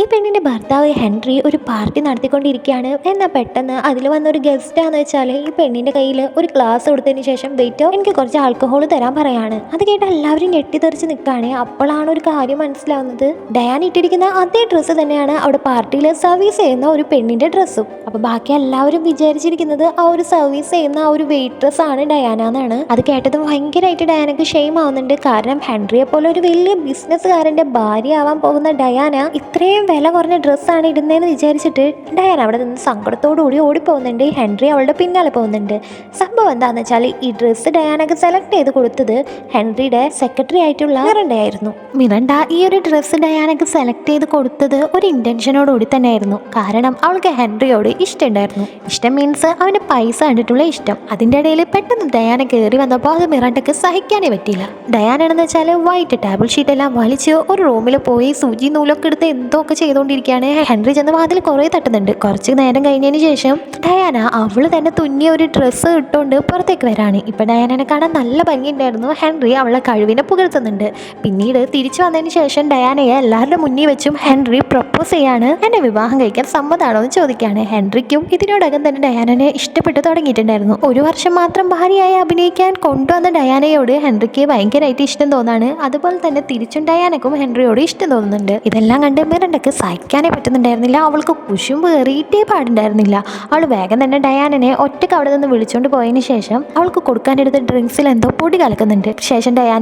ഈ പെണ്ണിന്റെ ഭർത്താവ് ഹെൻറി ഒരു പാർട്ടി നടത്തിക്കൊണ്ടിരിക്കുകയാണ്. എന്നാൽ പെട്ടെന്ന് അതിൽ വന്നൊരു ഗസ്റ്റാന്ന് വെച്ചാൽ ഈ പെണ്ണിന്റെ കയ്യിൽ ഒരു ഗ്ലാസ് കൊടുത്തതിന് ശേഷം വെയിറ്റോ എനിക്ക് കുറച്ച് ആൽക്കഹോൾ തരാൻ പറയാണ്. അത് കേട്ട് എല്ലാവരും ഞെട്ടിത്തെറിച്ച് നിൽക്കുകയാണ്. അപ്പോഴാണ് ഒരു കാര്യം മനസ്സിലാവുന്നത്. ഡയാൻ ഇട്ടിരിക്കുന്ന അതേ ഡ്രസ്സ് തന്നെയാണ് അവിടെ പാർട്ടിയിൽ സർവീസ് ചെയ്യുന്ന ഒരു പെണ്ണിന്റെ ഡ്രസ്സും. അപ്പോൾ ബാക്കി എല്ലാവരും വിചാരിച്ചിരിക്കുന്നത് ആ ഒരു സർവീസ് ചെയ്യുന്ന ആ ഒരു വെയിട്രസ് ആണ് ഡയാന എന്നാണ്. അത് കേട്ടത് ഭയങ്കരമായിട്ട് ഡയാനക്ക് ഷെയിം ആവുന്നുണ്ട്. കാരണം ഹെൻറിയെ പോലെ ഒരു വലിയ ബിസിനസ്സുകാരന്റെ ഭാര്യ ആവാൻ പോകുന്ന ഡയാന ഇത്രയും വില കുറഞ്ഞ ഡ്രസ്സാണ് ഇടുന്നതെന്ന് വിചാരിച്ചിട്ട് ഡയാന അവിടെ നിന്ന് സങ്കടത്തോടു കൂടി ഓടിപ്പോകുന്നുണ്ട്. ഹെൻറി അവളുടെ പിന്നാലെ പോകുന്നുണ്ട്. സംഭവം എന്താണെന്ന് വെച്ചാൽ ഈ ഡ്രസ്സ് ഡയാനക്ക് സെലക്ട് ചെയ്ത് കൊടുത്തത് ഹെൻറിയുടെ സെക്രട്ടറി ആയിട്ടുള്ള മിറണ്ട ആയിരുന്നു. മിറണ്ട ഈ ഒരു ഡ്രസ്സ് ഡയാനക്ക് സെലക്ട് ചെയ്ത് കൊടുത്തത് ഒരു ഇന്റൻഷനോടുകൂടി തന്നെയായിരുന്നു. കാരണം അവൾക്ക് ഹെൻറിയോട് ഇഷ്ടമുണ്ടായിരുന്നു. ഇഷ്ടം മീൻസ് അവന് പൈസ കണ്ടിട്ടുള്ള ഇഷ്ടം. അതിന്റെ ഇടയിൽ പെട്ടെന്ന് ഡയാന കയറി വന്നപ്പോൾ അത് മിറണ്ടക്ക് സഹിക്കാനേ പറ്റിയില്ല. ഡയാനാണെന്ന് വെച്ചാൽ വൈറ്റ് ടേബിൾ ഷീറ്റ് എല്ലാം വലിച്ച് ഒരു റൂമിൽ പോയി സൂചി നൂലൊക്കെ എടുത്ത് എന്തോ ഒക്കെ ചെയ്തുകൊണ്ടിരിക്കുകയാണ്. ഹെൻറി ചെന്ന് വാതിൽ കുറേ തട്ടുന്നുണ്ട്. കുറച്ച് നേരം കഴിഞ്ഞതിന് ശേഷം ഡയാന അവൾ തന്നെ തുന്നിയ ഒരു ഡ്രസ്സ് ഇട്ടുകൊണ്ട് പുറത്തേക്ക് വരാണ്. ഇപ്പം ഡയാനനെ കാണാൻ നല്ല ഭംഗിയുണ്ടായിരുന്നു. ഹെൻറി അവളെ കഴിവിനെ പുകഴ്ത്തുന്നുണ്ട്. പിന്നീട് തിരിച്ചു വന്നതിന് ശേഷം ഡയാനയെ എല്ലാവരുടെ മുന്നിൽ വെച്ചും ഹെൻറി പ്രപ്പോസ് ചെയ്യാണ്. എന്നെ വിവാഹം കഴിക്കാൻ സമ്മതമാണോ? എന്ന് ചോദിക്കുകയാണ്. ഹെൻറിക്കും ഇതിനോടകം തന്നെ ഡയാനനെ ഇഷ്ടപ്പെട്ടു തുടങ്ങിയിട്ടുണ്ടായിരുന്നു. ഒരു വർഷം മാത്രം ഭാര്യയായി അഭിനയിക്കാൻ കൊണ്ടുവന്ന ഡയാനയോട് ഹെൻറിക്ക് ഭയങ്കരമായിട്ട് ഇഷ്ടം തോന്നാണ്. അതുപോലെ തന്നെ തിരിച്ചും ഡയാനക്കും ഹെൻറിയോട് ഇഷ്ടം തോന്നുന്നുണ്ട്. ഇതെല്ലാം കണ്ട് മിറണ്ടക്ക് സഹിക്കാനേ പറ്റുന്നുണ്ടായിരുന്നില്ല. അവൾക്ക് കുശുമ്പ് കയറിയിട്ടേ പാടുണ്ടായിരുന്നില്ല. അവൾ വേഗം തന്നെ ഡയാനനെ ഒറ്റയ്ക്ക് അവിടെ നിന്ന് വിളിച്ചുകൊണ്ട് പോയതിന് ശേഷം അവൾക്ക് കൊടുക്കാനെടുത്ത ഡ്രിങ്ക്സിൽ എന്തോ പൊടി കലക്കുന്നുണ്ട്. ശേഷം ഡയാന